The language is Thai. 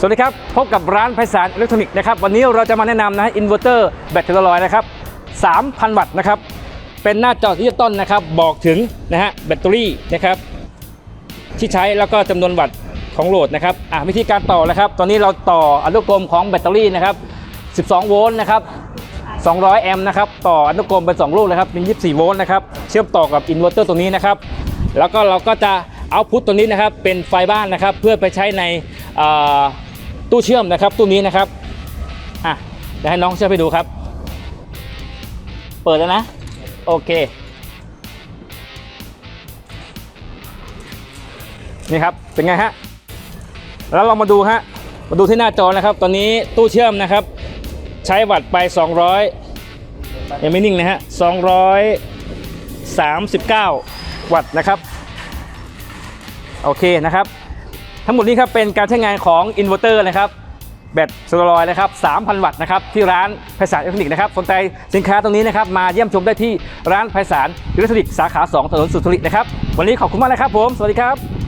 สวัสดีครับ พบกับร้านไพศาลอิเล็กทรอนิกส์นะครับ วันนี้เราจะมาแนะนำนะฮะอินเวอร์เตอร์แบตเตอรี่นะครับ 3,000 วัตต์นะครับ เป็นหน้าจอดิจิตอลนะครับ บอกถึงนะฮะแบตเตอรี่นะครับ ที่ใช้แล้วก็จำนวนวัตต์ของโหลดนะครับอะวิธีการต่อนะครับ ตอนนี้เราต่ออนุกรมของแบตเตอรี่นะครับ 12 โวลต์นะครับ 200 แอมป์นะครับ ต่ออนุกรมเป็น 2 ลูกนะครับ เป็น 24 โวลต์นะครับ เชื่อมต่อกับอินเวอร์เตอร์ตัวนี้นะครับ แล้วก็เราก็จะเอาพุทตัวนี้นะครับเป็นไฟบ้านนะครับ เพื่อไปใช้ในอ่อ ตู้เชื่อมนะครับตู้นี้นะครับอะเดี๋ยวให้น้องเชื่อมไปดูครับ เปิดแล้วนะ โอเค นี่ครับเป็นไงฮะแล้วเรามาดูฮะมาดูที่หน้าจอนะครับ ตอนนี้ตู้เชื่อมนะครับ ใช้วัตต์ไป 200ยังไม่นิ่งนะฮะ239 วัตต์นะครับ โอเคนะครับ ทั้งหมดนี้ครับเป็นการใช้งานของอินเวอร์เตอร์นะครับแบตโซลาร์นะครับ 3,000 วัตต์นะครับที่ร้านไพศาลอิเล็กทรอนิกส์นะครับ สนใจสินค้าตรงนี้นะครับมาเยี่ยมชมได้ที่ร้านไพศาลอิเล็กทรอนิกส์สาขา 2 ถนนสุทธินะครับ วันนี้ขอบคุณมากนะครับผม สวัสดีครับ